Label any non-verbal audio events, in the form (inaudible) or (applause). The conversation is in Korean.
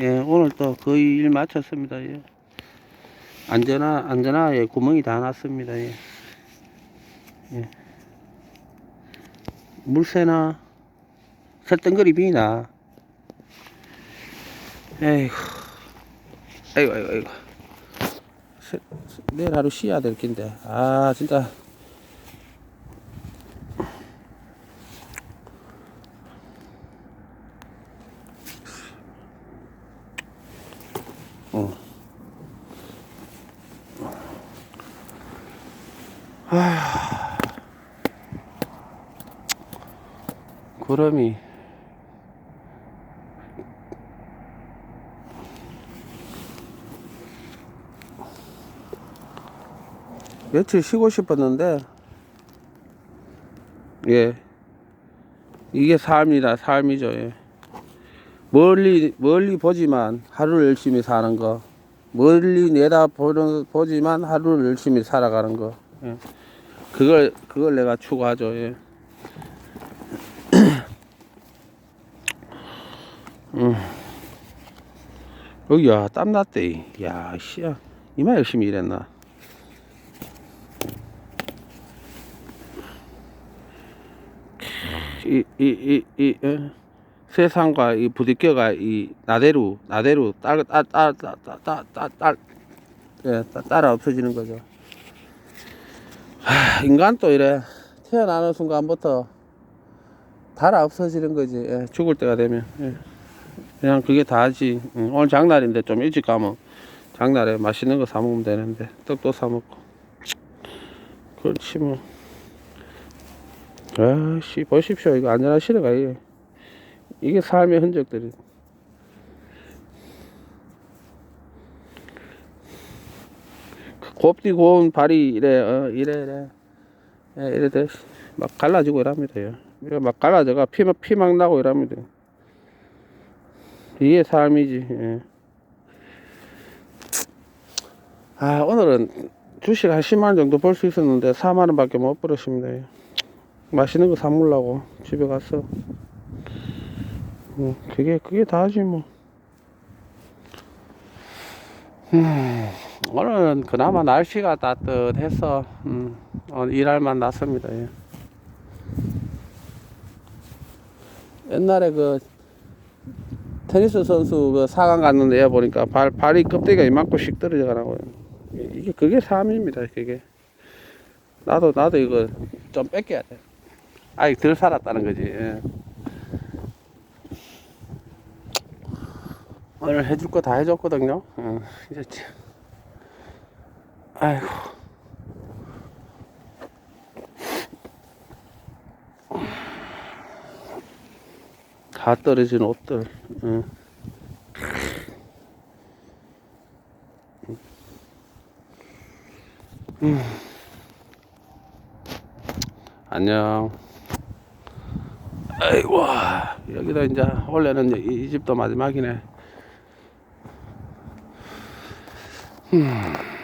예, 오늘 또 거의 일 마쳤습니다. 예. 안전하, 안전하에 구멍이 다 났습니다. 예. 예. 물새나, 설덩거리 비나. 에이구. 아이고. 세- 세- 내일 하루 쉬어야 될 낀데. 아, 진짜. 어. 아. 구름이 며칠 쉬고 싶었는데 예 이게 삶이다 삶이죠 예. 멀리 멀리 보지만 하루를 열심히 사는 거 멀리 내다 보는 보지만 하루를 열심히 살아가는 거 예. 그걸 그걸 내가 추구하죠 예. (clears throat) 음. 여기야 땀났대 야 씨야 이만 열심히 일했나 이 이 이이 세상과 이 부딪혀가 이 나대로 나대로 딸딸딸딸딸딸 예, 없어지는 거죠. 하, 인간 또 이래 태어나는 순간부터 달아 없어지는 거지. 예, 죽을 때가 되면 예. 그냥 그게 다지. 응, 오늘 장날인데 좀 일찍 가면 장날에 맛있는 거 사 먹으면 되는데 떡도 사 먹고 그렇지 뭐. 아씨 보십시오 이거 안전하시네가 이게 이게 삶의 흔적들이 곱디 고운 발이 이래 어, 이래 이래 예, 이래 돼. 막 갈라지고 이랍니다 요. 이래 막 갈라져가 피막 피막 나고 이랍니다 이게 삶이지 예. 아 오늘은 주식 한 10만 원 정도 벌 수 있었는데 4만 원 밖에 못 벌었습니다 예. 맛있는 거 사 먹으려고 집에 갔어. 음, 그게 그게 다지 뭐. 음, 오늘은 그나마 날씨가 따뜻해서 음, 일할 만 났습니다. 예. 옛날에 그 테니스 선수 그 4강 갔는데 애 보니까 발 발이 껍데기가 이만큼씩 떨어져 가라고요. 이게 그게 삶입니다. 그게 나도 나도 이거 좀 뺏겨야 돼. 아직 덜 살았다는 거지. 예. 오늘 해줄 거 다 해줬거든요. 어, 이제 참. 아이고. 다 떨어진 옷들. 응. 음. 안녕. 아이고 여기도 이제 원래는 이, 이 집도 마지막이네. Hmm.